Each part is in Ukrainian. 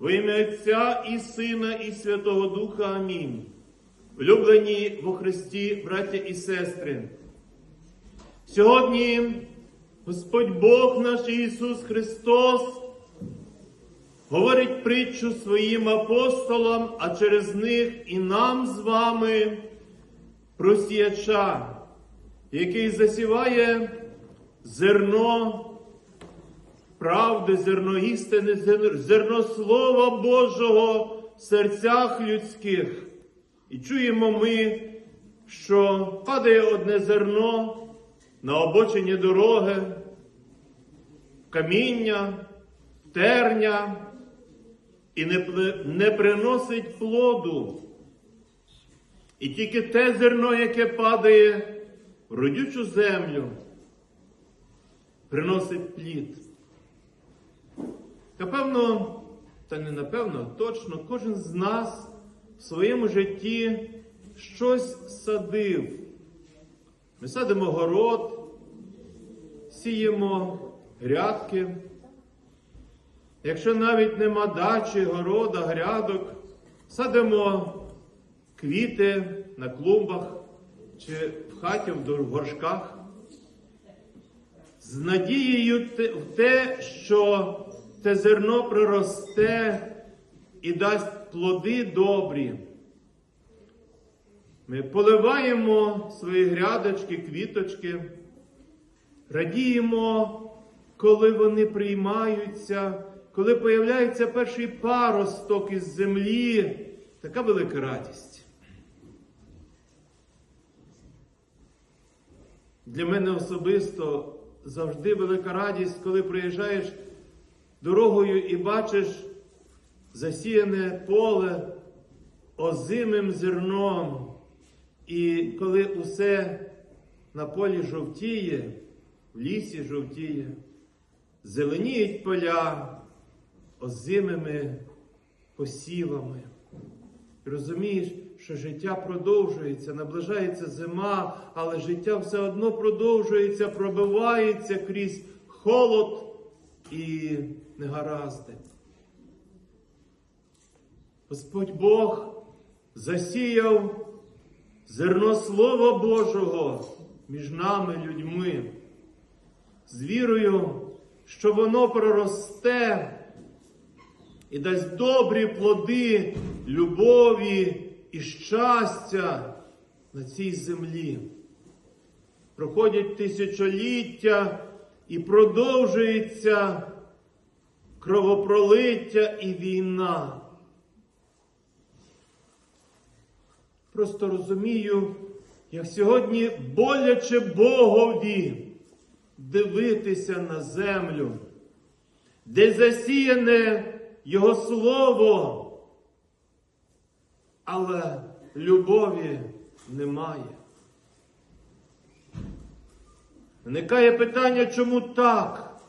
Во ім'я Отця і Сина, і Святого Духа. Амінь. Улюблені во Христі, браття і сестри. Сьогодні Господь Бог наш Ісус Христос говорить притчу своїм апостолам, а через них і нам з вами про сіяча, який засіває зерно правди, зерно істини, зерно Слова Божого в серцях людських. І чуємо ми, що падає одне зерно на обочині дороги, каміння, терня і не, не приносить плоду. І тільки те зерно, яке падає в родючу землю, приносить плід. Напевно, та не напевно, точно, кожен з нас в своєму житті щось садив. Ми садимо город, сіємо грядки. Якщо навіть нема дачі, города, грядок, садимо квіти на клумбах чи в хаті в горшках. З надією в те, що те зерно проросте і дасть плоди добрі. Ми поливаємо свої грядочки, квіточки, радіємо, коли вони приймаються, коли появляється перший паросток із землі. Така велика радість. Для мене особисто завжди велика радість, коли приїжджаєш дорогою і бачиш засіяне поле озимим зерном. І коли усе на полі жовтіє, в лісі жовтіє, зеленіють поля озимими посівами. Розумієш, що життя продовжується, наближається зима, але життя все одно продовжується, пробивається крізь холод і негаразди. Господь Бог засіяв зерно Слова Божого між нами, людьми, з вірою, що воно проросте і дасть добрі плоди любові і щастя на цій землі. Проходять тисячоліття і продовжується кровопролиття і війна. Просто розумію, як сьогодні боляче Богові дивитися на землю, де засіяне Його Слово, але любові немає. Виникає питання, чому так?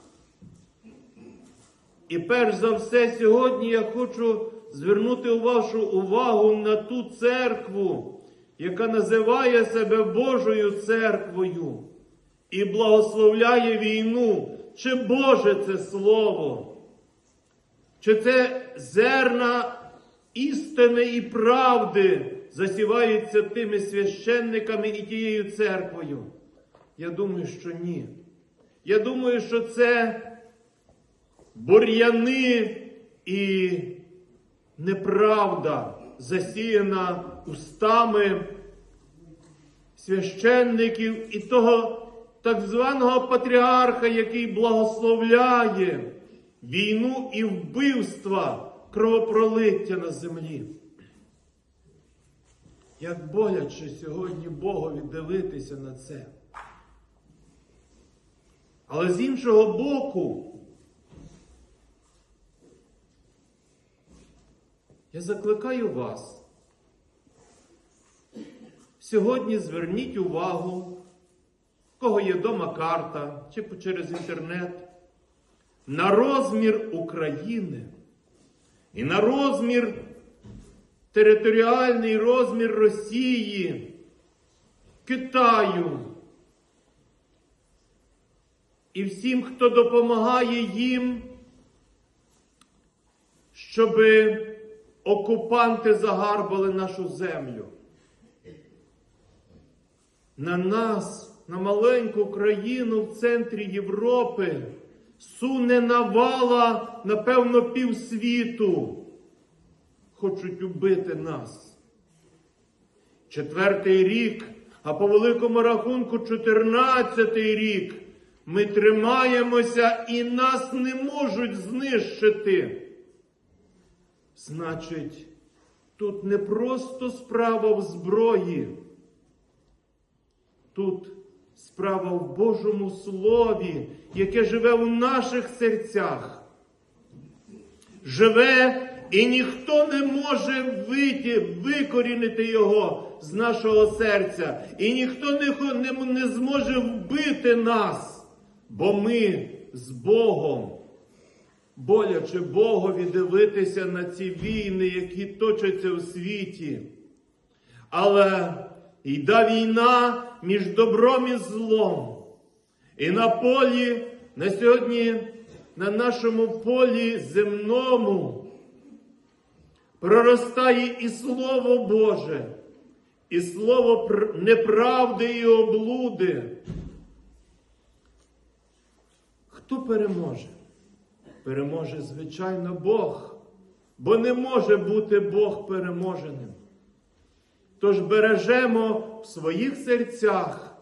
І перш за все, сьогодні я хочу звернути вашу увагу на ту церкву, яка називає себе Божою церквою і благословляє війну. Чи Боже це Слово? Чи це зерна істини і правди засіваються тими священниками і тією церквою? Я думаю, що ні. Я думаю, що це бур'яни і неправда засіяна устами священників і того так званого патріарха, який благословляє війну і вбивства кровопролиття на землі. Як боляче сьогодні Богові дивитися на це. Але з іншого боку, я закликаю вас. Сьогодні зверніть увагу, в кого є дома карта чи через інтернет, на розмір України і на розмір, територіальний розмір Росії, Китаю. І всім, хто допомагає їм, щоб окупанти загарбали нашу землю. На нас, на маленьку країну в центрі Європи, суне навала, напевно, півсвіту. Хочуть убити нас. Четвертий рік, а по великому рахунку, чотирнадцятий рік. Ми тримаємося і нас не можуть знищити. Значить, тут не просто справа в зброї. Тут справа в Божому Слові, яке живе у наших серцях. Живе і ніхто не може вийти, викорінити його з нашого серця. І ніхто не, не, не зможе вбити нас, бо ми з Богом. Боляче Богові дивитися на ці війни, які точаться у світі. Але йде війна між добром і злом. І на полі, на сьогодні, на нашому полі земному, проростає і Слово Боже, і слово неправди і облуди. Хто переможе? Переможе, звичайно, Бог, бо не може бути Бог переможеним. Тож бережемо в своїх серцях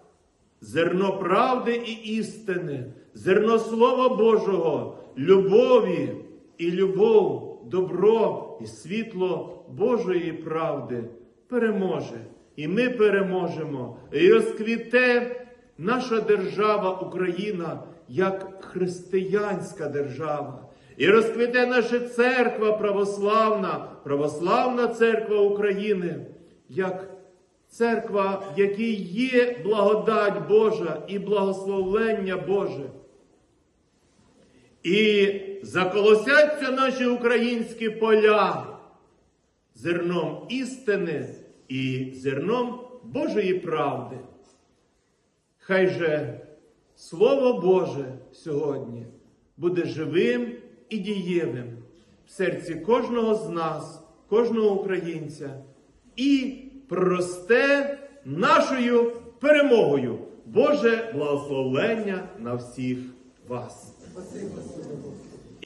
зерно правди і істини, зерно Слова Божого, любові і любов, добро і світло Божої правди переможе. І ми переможемо. І розквіте наша держава Україна як християнська держава. І розквіте наша церква православна, православна церква України, як церква, в якій є благодать Божа і благословення Боже. І заколосяться наші українські поля зерном істини і зерном Божої правди. Хай же Слово Боже сьогодні буде живим і дієвим в серці кожного з нас, кожного українця, і просте нашою перемогою. Боже благословення на всіх вас.